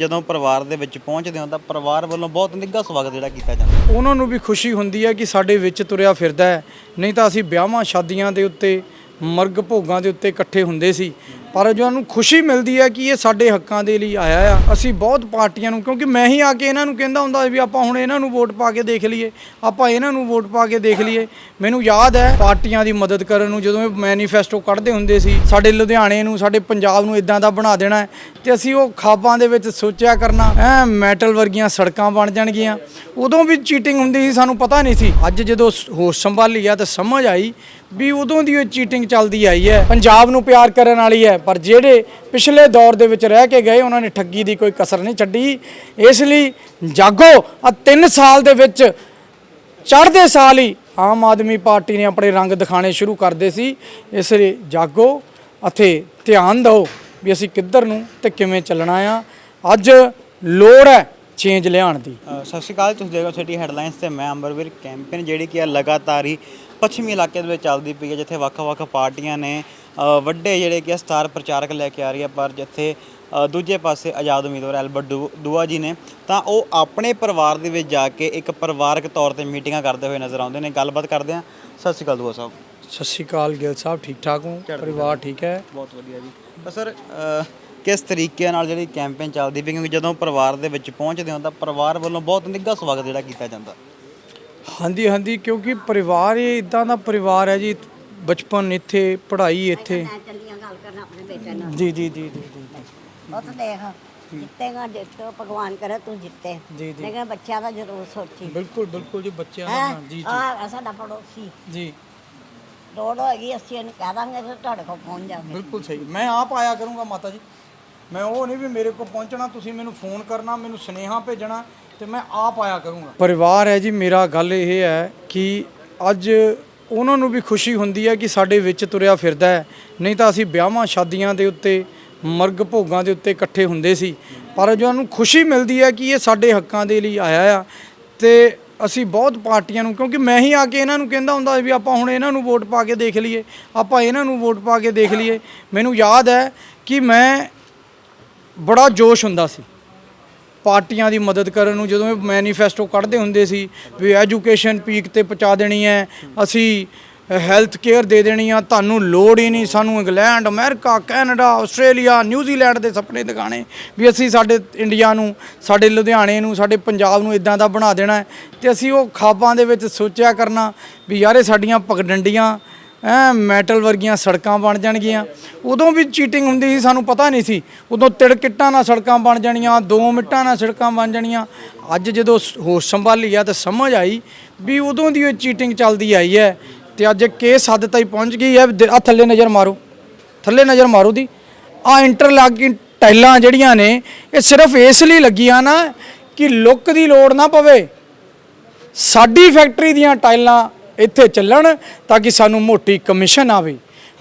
ਜਦੋਂ ਪਰਿਵਾਰ ਦੇ ਵਿੱਚ ਪਹੁੰਚਦੇ ਹਾਂ ਤਾਂ ਪਰਿਵਾਰ ਵੱਲੋਂ ਬਹੁਤ ਨਿੱਘਾ ਸਵਾਗਤ ਜਿਹੜਾ ਕੀਤਾ ਜਾਂਦਾ ਉਹਨਾਂ ਨੂੰ ਵੀ ਖੁਸ਼ੀ ਹੁੰਦੀ ਹੈ ਕਿ ਸਾਡੇ ਵਿੱਚ ਤੁਰਿਆ ਫਿਰਦਾ ਹੈ। ਨਹੀਂ ਤਾਂ ਅਸੀਂ ਵਿਆਹਾਂ ਸ਼ਾਦੀਆਂ ਦੇ ਉੱਤੇ, ਮਰਗ ਭੋਗਾਂ ਦੇ ਉੱਤੇ ਇਕੱਠੇ ਹੁੰਦੇ ਸੀ। ਪਰ ਜੋ ਨੂੰ ਖੁਸ਼ੀ ਮਿਲਦੀ ਹੈ ਕਿ ਇਹ ਸਾਡੇ ਹੱਕਾਂ ਦੇ ਲਈ ਆਇਆ ਆ, ਅਸੀਂ ਬਹੁਤ ਪਾਰਟੀਆਂ ਨੂੰ, ਕਿਉਂਕਿ ਮੈਂ ਹੀ ਆ ਕੇ ਇਹਨਾਂ ਨੂੰ ਕਹਿੰਦਾ ਹੁੰਦਾ ਵੀ ਆਪਾਂ ਹੁਣ ਇਹਨਾਂ ਨੂੰ ਵੋਟ ਪਾ ਕੇ ਦੇਖ ਲਈਏ, ਆਪਾਂ ਇਹਨਾਂ ਨੂੰ ਵੋਟ ਪਾ ਕੇ ਦੇਖ ਲਈਏ। ਮੈਨੂੰ ਯਾਦ ਹੈ ਪਾਰਟੀਆਂ ਦੀ ਮਦਦ ਕਰਨ ਨੂੰ ਜਦੋਂ ਇਹ ਮੈਨੀਫੈਸਟੋ ਕੱਢਦੇ ਹੁੰਦੇ ਸੀ, ਸਾਡੇ ਲੁਧਿਆਣੇ ਨੂੰ, ਸਾਡੇ ਪੰਜਾਬ ਨੂੰ ਇਦਾਂ ਦਾ ਬਣਾ ਦੇਣਾ ਹੈ ਤੇ ਅਸੀਂ ਉਹ ਖਾਬਾਂ ਦੇ ਵਿੱਚ ਸੋਚਿਆ ਕਰਨਾ ਐ ਮੈਟਲ ਵਰਗੀਆਂ ਸੜਕਾਂ ਬਣ ਜਾਣਗੀਆਂ। ਉਦੋਂ ਵੀ ਚੀਟਿੰਗ ਹੁੰਦੀ ਸੀ, ਸਾਨੂੰ ਪਤਾ ਨਹੀਂ ਸੀ। ਅੱਜ ਜਦੋਂ ਹੋਸ਼ ਸੰਭਾਲੀ ਆ ਤਾਂ ਸਮਝ ਆਈ ਵੀ ਉਦੋਂ ਦੀ ਉਹ ਚੀਟਿੰਗ ਚੱਲਦੀ ਆਈ ਹੈ। ਪੰਜਾਬ ਨੂੰ ਪਿਆਰ ਕਰਨ ਵਾਲੀ ਹੈ ਪਰ ਜਿਹੜੇ ਪਿਛਲੇ ਦੌਰ ਦੇ ਵਿੱਚ ਰਹਿ ਕੇ ਗਏ, ਉਹਨਾਂ ਨੇ ਠੱਗੀ ਦੀ ਕੋਈ ਕਸਰ ਨਹੀਂ ਛੱਡੀ। ਇਸ ਲਈ ਜਾਗੋ ਆ 3 ਸਾਲ ਦੇ ਵਿੱਚ ਚੜ੍ਹਦੇ ਸਾਲ ਹੀ ਆਮ ਆਦਮੀ ਪਾਰਟੀ ਨੇ ਆਪਣੇ ਰੰਗ ਦਿਖਾਣੇ ਸ਼ੁਰੂ ਕਰਦੇ ਸੀ। ਇਸ ਲਈ ਜਾਗੋ ਅਤੇ ਧਿਆਨ ਦਿਓ ਵੀ ਅਸੀਂ ਕਿੱਧਰ ਨੂੰ ਤੇ ਕਿਵੇਂ ਚੱਲਣਾ ਆ। ਅੱਜ ਲੋੜ ਹੈ ਚੇਂਜ ਲਿਆਉਣ ਦੀ। ਸਤਿ ਸ਼੍ਰੀ ਅਕਾਲ, ਤੁਸੀਂ ਦੇਖੋ ਸਿਟੀ ਹੈਡਲਾਈਨਸ ਤੇ ਮੈਂ ਅੰਬਰਵੀਰ ਕੈਂਪੇਨ, ਜਿਹੜੀ ਕਿ ਆ ਲਗਾਤਾਰ ਹੀ ਪੱਛਮੀ ਇਲਾਕੇ ਦੇ ਵਿੱਚ ਚੱਲਦੀ ਪਈ ਹੈ, ਜਿੱਥੇ ਵੱਖ-ਵੱਖ ਪਾਰਟੀਆਂ ਨੇ ਵੱਡੇ ਜਿਹੜੇ ਕਿ ਸਟਾਰ ਪ੍ਰਚਾਰਕ ਲੈ ਕੇ ਆ ਰਹੀ ਹੈ ਪਰ ਜਿੱਥੇ ਦੂਜੇ ਪਾਸੇ ਆਜ਼ਾਦ ਉਮੀਦਵਾਰ ਐਲਬਰਟ ਦੂਆ ਜੀ ਨੇ ਤਾਂ ਉਹ ਆਪਣੇ ਪਰਿਵਾਰ ਦੇ ਵਿੱਚ ਜਾ ਕੇ ਇੱਕ ਪਰਿਵਾਰਕ ਤੌਰ ਤੇ ਮੀਟਿੰਗਾਂ ਕਰਦੇ ਹੋਏ ਨਜ਼ਰ ਆਉਂਦੇ ਨੇ। ਗੱਲਬਾਤ ਕਰਦੇ ਆ ਸਤਿ ਸ਼੍ਰੀ ਅਕਾਲ ਦੂਆ ਸਾਹਿਬ। ਸਤਿ ਸ਼੍ਰੀ ਅਕਾਲ ਗਿਲ ਸਾਹਿਬ ਠੀਕ ਠਾਕ ਹੋ? ਪਰਿਵਾਰ ਠੀਕ ਹੈ? ਬਹੁਤ ਵਧੀਆ ਜੀ। ਸਰ ਕਿਸ ਤਰੀਕੇ ਨਾਲ ਜਿਹੜੀ ਕੈਂਪੇਨ ਚੱਲਦੀ ਪਈ ਕਿਉਂਕਿ ਜਦੋਂ ਪਰਿਵਾਰ ਦੇ ਵਿੱਚ ਪਹੁੰਚਦੇ ਹੋ ਤਾਂ ਪਰਿਵਾਰ ਵੱਲੋਂ ਬਹੁਤ ਨਿੱਘਾ ਸਵਾਗਤ ਜਿਹੜਾ ਕੀਤਾ ਜਾਂਦਾ। ਹਾਂਜੀ ਹਾਂਜੀ ਕਿਉਂਕਿ ਪਰਿਵਾਰ ਇਹ ਇਦਾਂ ਦਾ ਪਰਿਵਾਰ ਹੈ ਜੀ ਬਚਪਨ ਇੱਥੇ ਪੜ੍ਹਾਈ ਇੱਥੇ। ਮੈਂ ਚੱਲੀਆਂ ਗੱਲ ਕਰਨ ਆਪਣੇ ਬੇਟੇ ਨਾਲ। ਜੀ ਜੀ ਜੀ ਜੀ ਜੀ ਉਹ ਤਾਂ ਦੇਖ ਜਿੱਤੇਗਾ ਜਿੱਤ ਭਗਵਾਨ ਕਰੇ ਤੂੰ ਜਿੱਤੇ। ਜੀ, ਜੀ। ਲੇਕਿਨ ਬੱਚਿਆਂ ਦਾ ਜ਼ਰੂਰ ਸੋਚੀ। ਬਿਲਕੁਲ ਬਿਲਕੁਲ ਜੀ ਬੱਚਿਆਂ ਦਾ ਹੈ? ਜੀ ਜੀ। ਆ ਸਾਡਾ ਪੜੋਸੀ। ਜੀ। ਲੋੜ ਹੋਏਗੀ ਅਸੀਂ ਇਹਨੂੰ ਕਹਿ ਦਾਂਗੇ ਤੇ ਤੁਹਾਡੇ ਕੋਲ ਪਹੁੰਚ ਜਾਵੇ ਬਿਲਕੁਲ ਸਹੀ। ਮੈਂ ਆਪ ਆਇਆ ਕਰੂੰਗਾ ਮਾਤਾ ਜੀ। ਮੈਂ ਉਹ ਨਹੀਂ ਵੀ ਮੇਰੇ ਕੋਲ ਪਹੁੰਚਣਾ ਤੁਸੀਂ ਮੈਨੂੰ ਫੋਨ ਕਰਨਾ ਮੈਨੂੰ ਸੁਨੇਹਾ ਭੇਜਣਾ ਤੇ ਮੈਂ ਆਪ ਆਇਆ ਕਰੂੰਗਾ। ਪਰਿਵਾਰ ਹੈ ਜੀ ਮੇਰਾ ਗੱਲ ਇਹ ਹੈ ਕਿ ਅੱਜ ਉਹਨਾਂ ਨੂੰ ਵੀ ਖੁਸ਼ੀ ਹੁੰਦੀ ਹੈ ਕਿ ਸਾਡੇ ਵਿੱਚ ਤੁਰਿਆ ਫਿਰਦਾ ਹੈ। ਨਹੀਂ ਤਾਂ ਅਸੀਂ ਵਿਆਹਾਂ ਸ਼ਾਦੀਆਂ ਦੇ ਉੱਤੇ, ਮਰਗ ਭੋਗਾਂ ਦੇ ਉੱਤੇ ਇਕੱਠੇ ਹੁੰਦੇ ਸੀ। ਪਰ ਜੋ ਨੂੰ ਖੁਸ਼ੀ ਮਿਲਦੀ ਹੈ ਕਿ ਇਹ ਸਾਡੇ ਹੱਕਾਂ ਦੇ ਲਈ ਆਇਆ ਆ, ਤੇ ਅਸੀਂ ਬਹੁਤ ਪਾਰਟੀਆਂ ਨੂੰ, ਕਿਉਂਕਿ ਮੈਂ ਹੀ ਆ ਕੇ ਇਹਨਾਂ ਨੂੰ ਕਹਿੰਦਾ ਹੁੰਦਾ ਵੀ ਆਪਾਂ ਹੁਣ ਇਹਨਾਂ ਨੂੰ ਵੋਟ ਪਾ ਕੇ ਦੇਖ ਲਈਏ, ਆਪਾਂ ਇਹਨਾਂ ਨੂੰ ਵੋਟ ਪਾ ਕੇ ਦੇਖ ਲਈਏ। ਮੈਨੂੰ ਯਾਦ ਹੈ ਕਿ ਮੈਂ ਬੜਾ ਜੋਸ਼ ਹੁੰਦਾ ਸੀ। ਪਾਰਟੀਆਂ ਦੀ ਮਦਦ ਕਰਨ ਨੂੰ ਜਦੋਂ ਇਹ ਮੈਨੀਫੈਸਟੋ ਕੱਢਦੇ ਹੁੰਦੇ ਸੀ ਵੀ ਐਜੂਕੇਸ਼ਨ ਪੀਕ ਤੇ ਪਹੁੰਚਾ ਦੇਣੀ ਹੈ, ਅਸੀਂ ਹੈਲਥ ਕੇਅਰ ਦੇ ਦੇਣੀ ਆ, ਤੁਹਾਨੂੰ ਲੋੜ ਹੀ ਨਹੀਂ, ਸਾਨੂੰ England, America, Canada, Australia New Zealand ਦੇ ਸੁਪਨੇ ਦਿਖਾਣੇ ਵੀ ਅਸੀਂ ਸਾਡੇ ਇੰਡੀਆ ਨੂੰ, ਸਾਡੇ ਲੁਧਿਆਣੇ ਨੂੰ, ਸਾਡੇ ਪੰਜਾਬ ਨੂੰ ਇਦਾਂ ਦਾ ਬਣਾ ਦੇਣਾ ਹੈ। ਤੇ ਅਸੀਂ ਉਹ ਖਾਬਾਂ ਦੇ ਵਿੱਚ ਸੋਚਿਆ ਕਰਨਾ ਵੀ ਯਾਰ ਇਹ ਸਾਡੀਆਂ ਪਗਡੰਡੀਆਂ ਐ ਮੈਟਲ ਵਰਗੀਆਂ ਸੜਕਾਂ ਬਣ ਜਾਣਗੀਆਂ। ਉਦੋਂ ਵੀ ਚੀਟਿੰਗ ਹੁੰਦੀ ਸੀ, ਸਾਨੂੰ ਪਤਾ ਨਹੀਂ ਸੀ। ਉਦੋਂ ਤਿੜਕਿੱਟਾਂ ਨਾਲ ਸੜਕਾਂ ਬਣ ਜਾਣੀਆਂ, ਦੋ ਮਿੰਟਾਂ ਨਾਲ ਸੜਕਾਂ ਬਣ ਜਾਣੀਆਂ। ਅੱਜ ਜਦੋਂ ਹੋਸ਼ ਸੰਭਾਲੀ ਆ ਤਾਂ ਸਮਝ ਆਈ ਵੀ ਉਦੋਂ ਦੀ ਉਹ ਚੀਟਿੰਗ ਚੱਲਦੀ ਆਈ ਹੈ ਤੇ ਅੱਜ ਇਹ ਕੇਸ ਹੱਦ ਤਾਈਂ ਪਹੁੰਚ ਗਈ ਹੈ ਆ ਥੱਲੇ ਨਜ਼ਰ ਮਾਰੋ। ਥੱਲੇ ਨਜ਼ਰ ਮਾਰੋ ਦੀ। ਆ ਇੰਟਰਲਾਕਿੰਗ ਟਾਈਲਾਂ ਜਿਹੜੀਆਂ ਨੇ, ਇਹ ਸਿਰਫ ਇਸ ਲਈ ਲੱਗੀਆਂ ਨਾ ਕਿ ਲੁੱਕ ਦੀ ਲੋੜ ਨਾ ਪਵੇ। ਸਾਡੀ ਫੈਕਟਰੀ ਦੀਆਂ ਟਾਈਲਾਂ ਇੱਥੇ ਚੱਲਣ ਤਾਂ ਕਿ ਸਾਨੂੰ ਮੋਟੀ ਕਮਿਸ਼ਨ ਆਵੇ।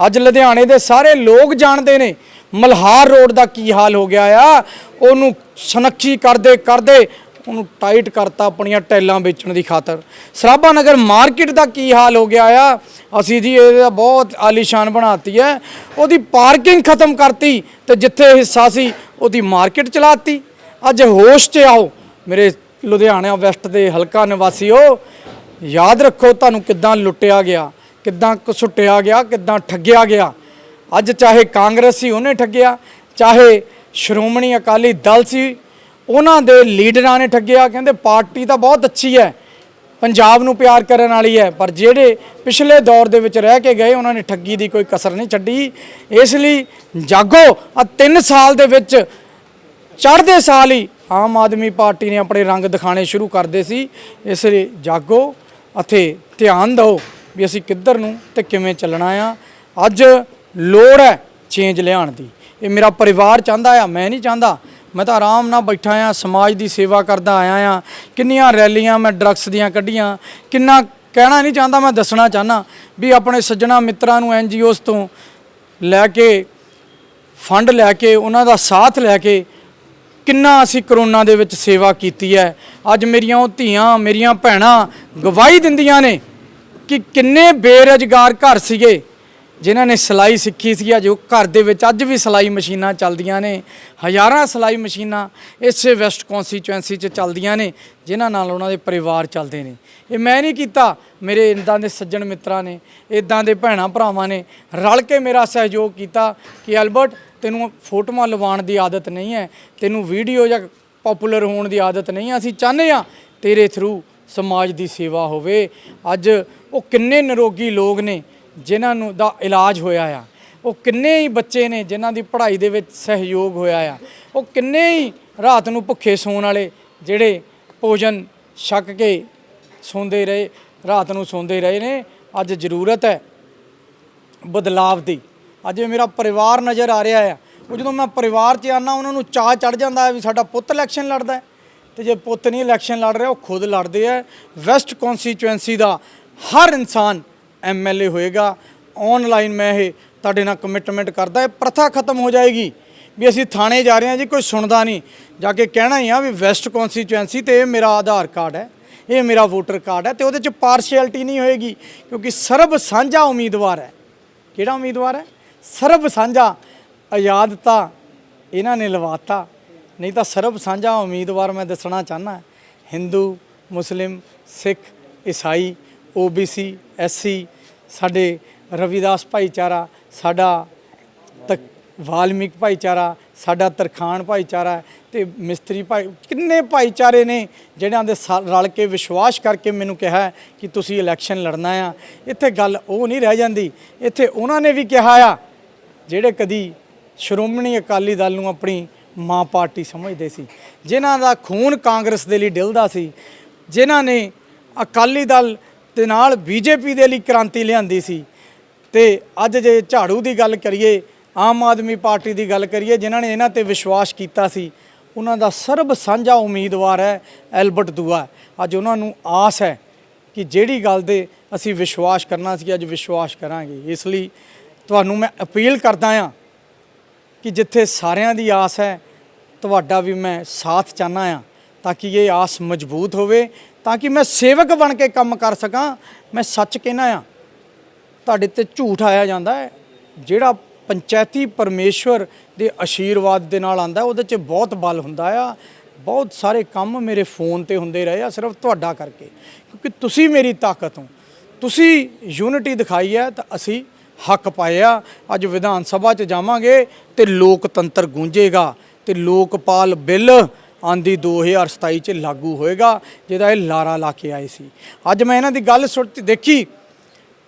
ਅੱਜ ਲੁਧਿਆਣੇ ਦੇ ਸਾਰੇ ਲੋਕ ਜਾਣਦੇ ਨੇ, ਮਲਹਾਰ ਰੋਡ ਦਾ ਕੀ ਹਾਲ ਹੋ ਗਿਆ ਆ। ਉਹਨੂੰ ਸਨੱਖੀ ਕਰਦੇ ਕਰਦੇ ਉਹਨੂੰ ਟਾਈਟ ਕਰਤਾ ਆਪਣੀਆਂ ਟਾਈਲਾਂ ਵੇਚਣ ਦੀ ਖਾਤਰ। ਸਰਾਭਾ ਨਗਰ ਮਾਰਕੀਟ ਦਾ ਕੀ ਹਾਲ ਹੋ ਗਿਆ ਆ? ਅਸੀਂ ਜੀ ਇਹਦਾ ਬਹੁਤ ਆਲੀਸ਼ਾਨ ਬਣਾਤੀ ਹੈ। ਉਹਦੀ ਪਾਰਕਿੰਗ ਖਤਮ ਕਰਤੀ ਤੇ ਜਿੱਥੇ ਹਿੱਸਾ ਸੀ, ਉਹਦੀ ਮਾਰਕੀਟ ਚਲਾਤੀ। ਅੱਜ ਹੋਸ਼ 'ਚ ਆਓ। ਮੇਰੇ ਲੁਧਿਆਣਾ ਵੈਸਟ ਦੇ ਹਲਕਾ ਨਿਵਾਸੀਓ ਯਾਦ ਰੱਖੋ ਤੁਹਾਨੂੰ ਕਿੱਦਾਂ ਲੁੱਟਿਆ ਗਿਆ, ਕਿੱਦਾਂ ਘਸੁੱਟਿਆ ਗਿਆ, ਕਿੱਦਾਂ ਠੱਗਿਆ ਗਿਆ। ਅੱਜ ਚਾਹੇ ਕਾਂਗਰਸ ਸੀ, ਉਹਨੇ ਠੱਗਿਆ, ਚਾਹੇ ਸ਼੍ਰੋਮਣੀ ਅਕਾਲੀ ਦਲ ਸੀ, ਉਹਨਾਂ ਦੇ ਲੀਡਰਾਂ ਨੇ ਠੱਗਿਆ। ਕਹਿੰਦੇ ਪਾਰਟੀ ਤਾਂ ਬਹੁਤ ਅੱਛੀ ਹੈ, ਪੰਜਾਬ ਨੂੰ ਪਿਆਰ ਕਰਨ ਵਾਲੀ ਹੈ, ਪਰ ਜਿਹੜੇ ਪਿਛਲੇ ਦੌਰ ਦੇ ਵਿੱਚ ਰਹਿ ਕੇ ਗਏ, ਉਹਨਾਂ ਨੇ ਠੱਗੀ ਦੀ ਕੋਈ ਕਸਰ ਨਹੀਂ ਛੱਡੀ। ਇਸ ਲਈ ਜਾਗੋ ਆ 3 ਸਾਲ ਦੇ ਵਿੱਚ ਚੜ੍ਹਦੇ ਸਾਲ ਹੀ ਆਮ ਆਦਮੀ ਪਾਰਟੀ ਨੇ ਆਪਣੇ ਰੰਗ ਦਿਖਾਣੇ ਸ਼ੁਰੂ ਕਰਦੇ ਸੀ। ਇਸ ਲਈ ਜਾਗੋ ਅਤੇ ਧਿਆਨ ਦਿਓ ਵੀ ਅਸੀਂ ਕਿੱਧਰ ਨੂੰ ਤੇ ਕਿਵੇਂ ਚੱਲਣਾ ਆ। ਅੱਜ ਲੋੜ ਹੈ ਚੇਂਜ ਲਿਆਉਣ ਦੀ। ਇਹ ਮੇਰਾ ਪਰਿਵਾਰ ਚਾਹੁੰਦਾ ਆ, ਮੈਂ ਨਹੀਂ ਚਾਹੁੰਦਾ। ਮੈਂ ਤਾਂ ਆਰਾਮ ਨਾਲ ਬੈਠਾ ਆ, ਸਮਾਜ ਦੀ ਸੇਵਾ ਕਰਦਾ ਆਇਆ ਆ। ਕਿੰਨੀਆਂ ਰੈਲੀਆਂ ਮੈਂ ਡਰੱਗਸ ਦੀਆਂ ਕੱਢੀਆਂ। ਕਿੰਨਾ ਕਹਿਣਾ ਨਹੀਂ ਚਾਹੁੰਦਾ, ਮੈਂ ਦੱਸਣਾ ਚਾਹਨਾ ਵੀ ਆਪਣੇ ਸੱਜਣਾ ਮਿੱਤਰਾਂ ਨੂੰ ਐਨਜੀਓਸ ਤੋਂ ਲੈ ਕੇ, ਫੰਡ ਲੈ ਕੇ, ਉਹਨਾਂ ਦਾ ਸਾਥ ਲੈ ਕੇ ਕਿੰਨਾ ਅਸੀਂ ਕਰੋਨਾ ਦੇ ਵਿੱਚ ਸੇਵਾ ਕੀਤੀ ਹੈ? ਅੱਜ ਮੇਰੀਆਂ ਉਹ ਧੀਆਂ, ਮੇਰੀਆਂ ਭੈਣਾਂ ਗਵਾਹੀ ਦਿੰਦੀਆਂ ਨੇ ਕਿ ਕਿੰਨੇ ਬੇਰੁਜ਼ਗਾਰ ਘਰ ਸੀਗੇ। ਜਿਨ੍ਹਾਂ ਨੇ ਸਿਲਾਈ ਸਿੱਖੀ ਸੀ, ਅੱਜ ਉਹ ਘਰ ਦੇ ਵਿੱਚ ਅੱਜ ਵੀ ਸਿਲਾਈ ਮਸ਼ੀਨਾਂ ਚੱਲਦੀਆਂ ਨੇ। ਹਜ਼ਾਰਾਂ ਸਿਲਾਈ ਮਸ਼ੀਨਾਂ ਇਸੇ ਵੈਸਟ ਕੌਂਸਟੀਚੁਐਂਸੀ 'ਚ ਚੱਲਦੀਆਂ ਨੇ, ਜਿਨ੍ਹਾਂ ਨਾਲ ਉਹਨਾਂ ਦੇ ਪਰਿਵਾਰ ਚੱਲਦੇ ਨੇ। ਇਹ ਮੈਂ ਨਹੀਂ ਕੀਤਾ, ਮੇਰੇ ਇਦਾਂ ਦੇ ਸੱਜਣ ਮਿੱਤਰਾਂ ਨੇ ਇਦਾਂ ਦੇ ਭੈਣਾਂ ਭਰਾਵਾਂ ਨੇ ਰਲ ਕੇ ਮੇਰਾ ਸਹਿਯੋਗ ਕੀਤਾ ਕਿ ਐਲਬਰਟ ਤੈਨੂੰ ਫੋਟੋਆਂ ਲਵਾਉਣ ਦੀ ਆਦਤ ਨਹੀਂ ਹੈ, ਤੈਨੂੰ ਵੀਡੀਓ ਜਾਂ ਪਪੂਲਰ ਹੋਣ ਦੀ ਆਦਤ ਨਹੀਂ ਹੈ, ਅਸੀਂ ਚਾਹੁੰਦੇ ਆ ਤੇਰੇ ਥਰੂ ਸਮਾਜ ਦੀ ਸੇਵਾ ਹੋਵੇ। ਅੱਜ ਉਹ ਕਿੰਨੇ ਨਿਰੋਗੀ ਲੋਕ ਨੇ ਜਿਨ੍ਹਾਂ ਨੂੰ ਦਾ ਇਲਾਜ ਹੋਇਆ ਆ। ਉਹ ਕਿੰਨੇ ਹੀ ਬੱਚੇ ਨੇ ਜਿਨ੍ਹਾਂ ਦੀ ਪੜ੍ਹਾਈ ਦੇ ਵਿੱਚ ਸਹਿਯੋਗ ਹੋਇਆ ਆ। ਉਹ ਕਿੰਨੇ ਹੀ ਰਾਤ ਨੂੰ ਭੁੱਖੇ ਸੌਣ ਵਾਲੇ ਜਿਹੜੇ ਭੋਜਨ ਛਕ ਕੇ ਸੌਂਦੇ ਰਹੇ, ਰਾਤ ਨੂੰ ਸੌਂਦੇ ਰਹੇ ਨੇ, ਅੱਜ ਜ਼ਰੂਰਤ ਹੈ ਬਦਲਾਵ ਦੀ। ਅੱਜ ਮੇਰਾ ਪਰਿਵਾਰ ਨਜ਼ਰ ਆ ਰਿਹਾ ਹੈ ਉਹ ਜਦੋਂ ਮੈਂ ਪਰਿਵਾਰ 'ਚ ਆਨਾ, ਉਹਨਾਂ ਨੂੰ ਚਾਹ ਚੜ ਜਾਂਦਾ ਹੈ ਵੀ ਸਾਡਾ ਪੁੱਤ ਇਲੈਕਸ਼ਨ ਲੜਦਾ ਹੈ। ਤੇ ਜੇ ਪੁੱਤ ਨਹੀਂ ਇਲੈਕਸ਼ਨ ਲੜ ਰਿਹਾ, ਉਹ ਖੁਦ ਲੜਦੇ ਆ। ਵੈਸਟ ਕੌਂਸਟੀਚੁਐਂਸੀ ਦਾ ਹਰ ਇਨਸਾਨ ਐਮਐਲਏ ਹੋਏਗਾ। ਆਨਲਾਈਨ ਮੈਂ ਇਹ ਤੁਹਾਡੇ ਨਾਲ ਕਮਿਟਮੈਂਟ ਕਰਦਾ ਇਹ ਪ੍ਰਥਾ ਖਤਮ ਹੋ ਜਾਏਗੀ। ਵੀ ਅਸੀਂ ਥਾਣੇ ਜਾ ਰਹੇ ਹਾਂ ਜੀ, ਕੋਈ ਸੁਣਦਾ ਨਹੀਂ। ਜਾ ਕੇ ਕਹਿਣਾ ਹੀ ਆ ਵੀ ਵੈਸਟ ਕੌਂਸਟੀਚੁਐਂਸੀ ਤੇ ਇਹ ਮੇਰਾ ਆਧਾਰ ਕਾਰਡ ਹੈ। ਇਹ ਮੇਰਾ ਵੋਟਰ ਕਾਰਡ ਹੈ ਤੇ ਉਹਦੇ ਚ ਪਾਰਸ਼ੈਲਿਟੀ ਨਹੀਂ ਹੋਏਗੀ। ਕਿਉਂਕਿ ਸਰਬ ਸਾਂਝਾ ਉਮੀਦਵਾਰ ਹੈ। ਕਿਹੜਾ ਉਮੀਦਵਾਰ ਹੈ? ਸਰਬ ਸਾਂਝਾ ਆਜ਼ਾਦ ਤਾਂ ਇਹਨਾਂ ਨੇ ਲਵਾਤਾ। ਨਹੀਂ ਤਾਂ ਸਰਬ ਸਾਂਝਾ ਉਮੀਦਵਾਰ ਮੈਂ ਦੱਸਣਾ ਚਾਹਨਾ ਹਿੰਦੂ, ਮੁਸਲਿਮ, ਸਿੱਖ, ਈਸਾਈ, ਓਬੀਸੀ, ਐਸਸੀ, ਸਾਡੇ ਰਵਿਦਾਸ ਭਾਈਚਾਰਾ, ਸਾਡਾ ਤਕ ਵਾਲਮੀਕ ਭਾਈਚਾਰਾ, ਸਾਡਾ ਤਰਖਾਨ ਭਾਈਚਾਰਾ ਤੇ ਮਿਸਤਰੀ ਭਾਈ, ਕਿੰਨੇ ਭਾਈਚਾਰੇ ਨੇ ਜਿਹੜਿਆਂ ਦੇ ਸਾ- ਰਲ ਕੇ ਵਿਸ਼ਵਾਸ ਕਰਕੇ ਮੈਨੂੰ ਕਿਹਾ ਕਿ ਤੁਸੀਂ ਇਲੈਕਸ਼ਨ ਲੜਨਾ ਆ। ਇੱਥੇ ਗੱਲ ਉਹ ਨਹੀਂ ਰਹਿ ਜਾਂਦੀ। ਇੱਥੇ ਉਹਨਾਂ ਨੇ ਵੀ ਕਿਹਾ ਆ ਜਿਹੜੇ ਕਦੀ ਸ਼੍ਰੋਮਣੀ ਅਕਾਲੀ ਦਲ ਨੂੰ ਆਪਣੀ ਮਾਂ ਪਾਰਟੀ ਸਮਝਦੇ ਸੀ, ਜਿਨ੍ਹਾਂ ਦਾ ਖੂਨ ਕਾਂਗਰਸ ਦੇ ਲਈ ਡਿੱਲਦਾ ਸੀ, ਜਿਨ੍ਹਾਂ ਨੇ ਅਕਾਲੀ ਦਲ ਦੇ ਨਾਲ ਬੀਜੇਪੀ ਦੇ ਲਈ ਕ੍ਰਾਂਤੀ ਲਿਆਂਦੀ ਸੀ, ਤੇ ਅੱਜ ਜੇ ਝਾੜੂ ਦੀ ਗੱਲ ਕਰੀਏ, ਆਮ ਆਦਮੀ ਪਾਰਟੀ ਦੀ ਗੱਲ ਕਰੀਏ, ਜਿਨ੍ਹਾਂ ਨੇ ਇਹਨਾਂ ਤੇ ਵਿਸ਼ਵਾਸ ਕੀਤਾ ਸੀ, ਉਹਨਾਂ ਦਾ ਸਰਬ ਸਾਂਝਾ ਉਮੀਦਵਾਰ ਹੈ ਐਲਬਰਟ ਦੂਆ। ਅੱਜ ਉਹਨਾਂ ਨੂੰ ਆਸ ਹੈ ਕਿ ਜਿਹੜੀ ਗੱਲ ਦੇ ਅਸੀਂ ਵਿਸ਼ਵਾਸ ਕਰਨਾ ਸੀ, ਅੱਜ ਵਿਸ਼ਵਾਸ ਕਰਾਂਗੇ। ਇਸ ਲਈ ਤੁਹਾਨੂੰ ਮੈਂ ਅਪੀਲ ਕਰਦਾ ਹਾਂ ਕਿ ਜਿੱਥੇ ਸਾਰਿਆਂ ਦੀ ਆਸ ਹੈ, ਤੁਹਾਡਾ ਵੀ ਮੈਂ ਸਾਥ ਚਾਹਨਾ ਆ ਤਾਂ ਕਿ ਇਹ ਆਸ ਮਜ਼ਬੂਤ ਹੋਵੇ, ਤਾਂ ਕਿ ਮੈਂ ਸੇਵਕ ਬਣ ਕੇ ਕੰਮ ਕਰ ਸਕਾਂ। ਮੈਂ ਸੱਚ ਕਹਿਣਾ ਆ ਤੁਹਾਡੇ ਤੇ ਝੂਠ ਆਇਆ ਜਾਂਦਾ ਹੈ। ਜਿਹੜਾ ਪੰਚਾਇਤੀ ਪਰਮੇਸ਼ਵਰ ਦੇ ਆਸ਼ੀਰਵਾਦ ਦੇ ਨਾਲ ਆਂਦਾ ਉਹਦੇ 'ਚ ਬਹੁਤ ਬਲ ਹੁੰਦਾ ਆ। ਬਹੁਤ ਸਾਰੇ ਕੰਮ ਮੇਰੇ ਫੋਨ ਤੇ ਹੁੰਦੇ ਰਹੇ ਆ, ਸਿਰਫ ਤੁਹਾਡਾ ਕਰਕੇ। ਕਿਉਂਕਿ ਤੁਸੀਂ ਮੇਰੀ ਤਾਕਤ ਹੋ। ਤੁਸੀਂ ਯੂਨਿਟੀ ਦਿਖਾਈ ਹੈ ਤਾਂ ਅਸੀਂ ਹੱਕ ਪਾਇਆ ਅੱਜ ਵਿਧਾਨ ਸਭਾ 'ਚ ਜਾਵਾਂਗੇ ਤੇ ਲੋਕਤੰਤਰ ਗੂੰਜੇਗਾ ਤੇ ਲੋਕਪਾਲ ਬਿੱਲ ਆਂਦੀ 2027 'ਚ ਲਾਗੂ ਹੋਏਗਾ, ਜਿਹਦਾ ਇਹ ਲਾਰਾ ਲਾ ਕੇ ਆਏ ਸੀ। ਅੱਜ ਮੈਂ ਇਹਨਾਂ ਦੀ ਗੱਲ ਸੁਣ ਦੇਖੀ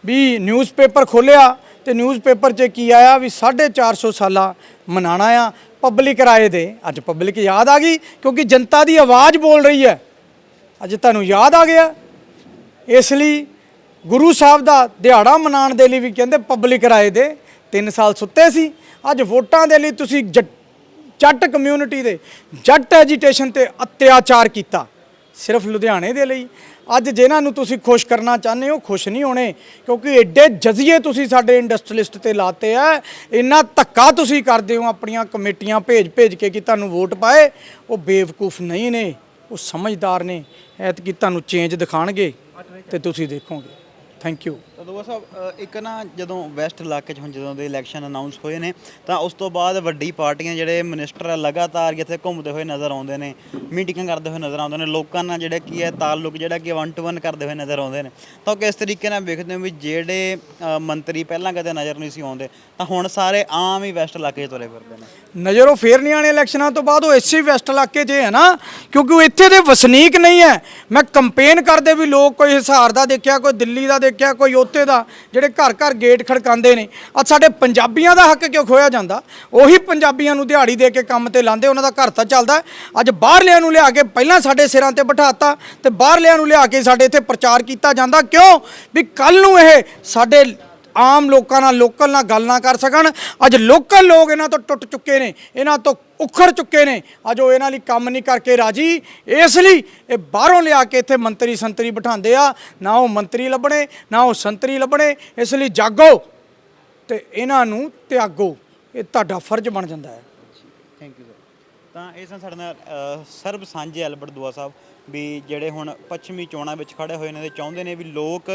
ਵੀ ਨਿਊਜ਼ਪੇਪਰ ਖੋਲਿਆ ਤੇ ਨਿਊਜ਼ਪੇਪਰ 'ਚ ਕੀ ਆਇਆ ਵੀ 450 ਸਾਲਾ ਮਨਾਣਾ ਆ ਪਬਲਿਕ ਰਾਏ ਦੇ। ਅੱਜ ਪਬਲਿਕ ਯਾਦ ਆ ਗਈ ਕਿਉਂਕਿ ਜਨਤਾ ਦੀ ਆਵਾਜ਼ ਬੋਲ ਰਹੀ ਹੈ। ਅੱਜ ਤੁਹਾਨੂੰ ਯਾਦ ਆ ਗਿਆ। ਇਸ ਲਈ ਗੁਰੂ ਸਾਹਿਬ ਦਾ ਦਿਹਾੜਾ ਮਨਾਉਣ ਦੇ ਲਈ ਵੀ ਕਹਿੰਦੇ ਪਬਲਿਕ ਰਾਏ ਦੇ 3 ਸਾਲ ਸੁੱਤੇ ਸੀ, ਅੱਜ ਵੋਟਾਂ ਦੇ ਲਈ ਤੁਸੀਂ ਜੱਟ- ਜੱਟ ਕਮਿਊਨਿਟੀ ਦੇ, ਜੱਟ ਐਜੀਟੇਸ਼ਨ ਤੇ ਅਤਿਆਚਾਰ ਕੀਤਾ, ਸਿਰਫ ਲੁਧਿਆਣੇ ਦੇ ਲਈ। ਅੱਜ ਜਿਹਨਾਂ ਨੂੰ ਤੁਸੀਂ ਖੁਸ਼ ਕਰਨਾ ਚਾਹੁੰਦੇ ਹੋ, ਖੁਸ਼ ਨਹੀਂ ਹੋਣੇ, ਕਿਉਂਕਿ ਐਡੇ ਜਜ਼ੀਏ ਤੁਸੀਂ ਸਾਡੇ ਇੰਡਸਟਰੀਲਿਸਟ ਤੇ ਲਾਤੇ ਆ, ਇੰਨਾ ਧੱਕਾ ਤੁਸੀਂ ਕਰਦੇ ਹੋ, ਆਪਣੀਆਂ ਕਮੇਟੀਆਂ ਭੇਜ ਭੇਜ ਕੇ ਕਿ ਤੁਹਾਨੂੰ ਵੋਟ ਪਾਏ, ਉਹ ਬੇਵਕੂਫ ਨਹੀਂ ਨੇ, ਉਹ ਸਮਝਦਾਰ ਨੇ, ਐਤਕੀ ਤੁਹਾਨੂੰ ਚੇਂਜ ਦਿਖਾਣਗੇ ਤੇ ਤੁਸੀਂ ਦੇਖੋਗੇ। Thank you. ਤਾਂ ਸਾਹਿਬ ਇੱਕ ਨਾ ਜਦੋਂ ਵੈਸਟ ਇਲਾਕੇ 'ਚ ਹੁਣ ਜਦੋਂ ਦੇ ਇਲੈਕਸ਼ਨ ਅਨਾਉਂਸ ਹੋਏ ਨੇ, ਤਾਂ ਉਸ ਤੋਂ ਬਾਅਦ ਵੱਡੀ ਪਾਰਟੀਆਂ ਜਿਹੜੇ ਮਿਨਿਸਟਰ ਆ, ਲਗਾਤਾਰ ਇੱਥੇ ਘੁੰਮਦੇ ਹੋਏ ਨਜ਼ਰ ਆਉਂਦੇ ਨੇ ਮੀਟਿੰਗਾਂ ਕਰਦੇ ਹੋਏ ਨਜ਼ਰ ਆਉਂਦੇ ਨੇ, ਲੋਕਾਂ ਨਾਲ ਜਿਹੜਾ ਕੀ ਹੈ, ਤਾਲੁਕ ਜਿਹੜਾ ਕਿ ਵਨ ਟੂ ਵਨ ਕਰਦੇ ਹੋਏ ਨਜ਼ਰ ਆਉਂਦੇ ਨੇ। ਤਾਂ ਕਿਸ ਤਰੀਕੇ ਨਾਲ ਵੇਖਦੇ ਹੋ ਵੀ ਜਿਹੜੇ ਮੰਤਰੀ ਪਹਿਲਾਂ ਕਦੇ ਨਜ਼ਰ ਨਹੀਂ ਸੀ ਆਉਂਦੇ, ਤਾਂ ਹੁਣ ਸਾਰੇ ਆਮ ਹੀ ਵੈਸਟ ਇਲਾਕੇ 'ਚ ਤੁਰੇ ਫਿਰਦੇ ਨੇ। ਨਜ਼ਰ ਉਹ ਫੇਰ ਨਹੀਂ ਆਣੇ ਇਲੈਕਸ਼ਨਾਂ ਤੋਂ ਬਾਅਦ, ਉਹ ਇਸੇ ਵੈਸਟ ਇਲਾਕੇ 'ਚ ਹੈ ਨਾ, ਕਿਉਂਕਿ ਉਹ ਇੱਥੇ ਦੇ ਵਸਨੀਕ ਨਹੀਂ ਹੈ। ਮੈਂ ਕੰਪੇਨ ਕਰਦੇ ਵੀ ਲੋਕ ਕੋਈ ਹਿਸਾਰ ਦਾ ਦੇਖਿਆ, ਕੋਈ ਦਿੱਲੀ ਦਾ ਦੇਖਿਆ, ਕੋਈ ਉੱਥੇ ਦਾ, ਜਿਹੜੇ ਘਰ ਘਰ ਗੇਟ ਖੜਕਾਉਂਦੇ ਨੇ। ਅੱਜ ਸਾਡੇ ਪੰਜਾਬੀਆਂ ਦਾ ਹੱਕ ਕਿਉਂ ਖੋਇਆ ਜਾਂਦਾ? ਉਹੀ ਪੰਜਾਬੀਆਂ ਨੂੰ ਦਿਹਾੜੀ ਦੇ ਕੇ ਕੰਮ ਤੇ ਲਾਉਂਦੇ, ਉਹਨਾਂ ਦਾ ਘਰ ਤਾਂ ਚੱਲਦਾ ਅੱਜ ਬਾਹਰਲਿਆਂ ਨੂੰ ਲਿਆ ਕੇ ਪਹਿਲਾਂ ਸਾਡੇ ਸਿਰਾਂ ਤੇ ਬਿਠਾਤਾ ਤੇ ਬਾਹਰਲਿਆਂ ਨੂੰ ਲਿਆ ਕੇ ਸਾਡੇ ਇੱਥੇ ਪ੍ਰਚਾਰ ਕੀਤਾ ਜਾਂਦਾ। ਕਿਉਂ? ਵੀ ਕੱਲ ਨੂੰ ਇਹ ਸਾਡੇ ਆਮ ਲੋਕਾਂ ਨਾਲ ਲੋਕਲ ਨਾਲ ਗੱਲ ਨਾ ਕਰ ਸਕਣ। ਅੱਜ ਲੋਕਲ ਲੋਕ ਇਹਨਾਂ ਤੋਂ ਟੁੱਟ ਚੁੱਕੇ ਨੇ, ਇਹਨਾਂ ਤੋਂ ਉਖੜ ਚੁੱਕੇ ਨੇ। ਅੱਜ ਉਹ ਇਹਨਾਂ ਲਈ ਕੰਮ ਨਹੀਂ ਕਰਕੇ ਰਾਜੀ। ਇਸ ਲਈ ਇਹ ਬਾਹਰੋਂ ਲਿਆ ਕੇ ਇੱਥੇ ਮੰਤਰੀ ਸੰਤਰੀ ਬਿਠਾਉਂਦੇ ਆ। ਨਾ ਉਹ ਮੰਤਰੀ ਲੱਭਣੇ, ਨਾ ਉਹ ਸੰਤਰੀ ਲੱਭਣੇ। ਇਸ ਲਈ ਜਾਗੋ ਤੇ ਇਹਨਾਂ ਨੂੰ ਤਿਆਗੋ। ਇਹ ਤੁਹਾਡਾ ਫਰਜ਼ ਬਣ ਜਾਂਦਾ ਹੈ। ਤਾਂ ਇਹ ਸਨ ਸਾਡੇ ਨਾਲ ਅ, ਸਰਬ ਸਾਂਝੇ ਐਲਬਰਟ ਦੁਆ ਸਾਹਿਬ ਵੀ ਜਿਹੜੇ ਹੁਣ ਪੱਛਮੀ ਚੋਣਾਂ ਵਿੱਚ ਖੜੇ ਹੋਏ ਨੇ ਤੇ ਚਾਹੁੰਦੇ ਨੇ ਵੀ ਲੋਕ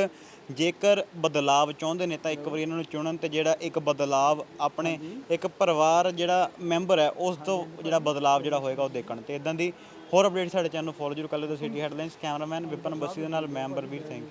ਜੇਕਰ ਬਦਲਾਵ ਚਾਹੁੰਦੇ ਨੇ ਤਾਂ ਇੱਕ ਵਾਰੀ ਇਹਨਾਂ ਨੂੰ ਚੁਣਨ ਤੇ ਜਿਹੜਾ ਇੱਕ ਬਦਲਾਵ ਆਪਣੇ ਇੱਕ ਪਰਿਵਾਰ ਜਿਹੜਾ ਮੈਂਬਰ ਹੈ ਉਸ ਤੋਂ ਜਿਹੜਾ ਬਦਲਾਵ ਜਿਹੜਾ ਹੋਏਗਾ ਉਹ ਦੇਖਣ ਤੇ ਇਦਾਂ ਦੀ ਹੋਰ ਅਪਡੇਟ ਸਾਡੇ ਚੈਨਲ ਨੂੰ ਫੋਲੋ ਜਰੂਰ ਕਰ ਲਿਓ। City Headlines cameraman Vipan Bassi ਦੇ ਨਾਲ ਮੈਂ ਅੰਬਰਵੀਰ ਥੈਂਕ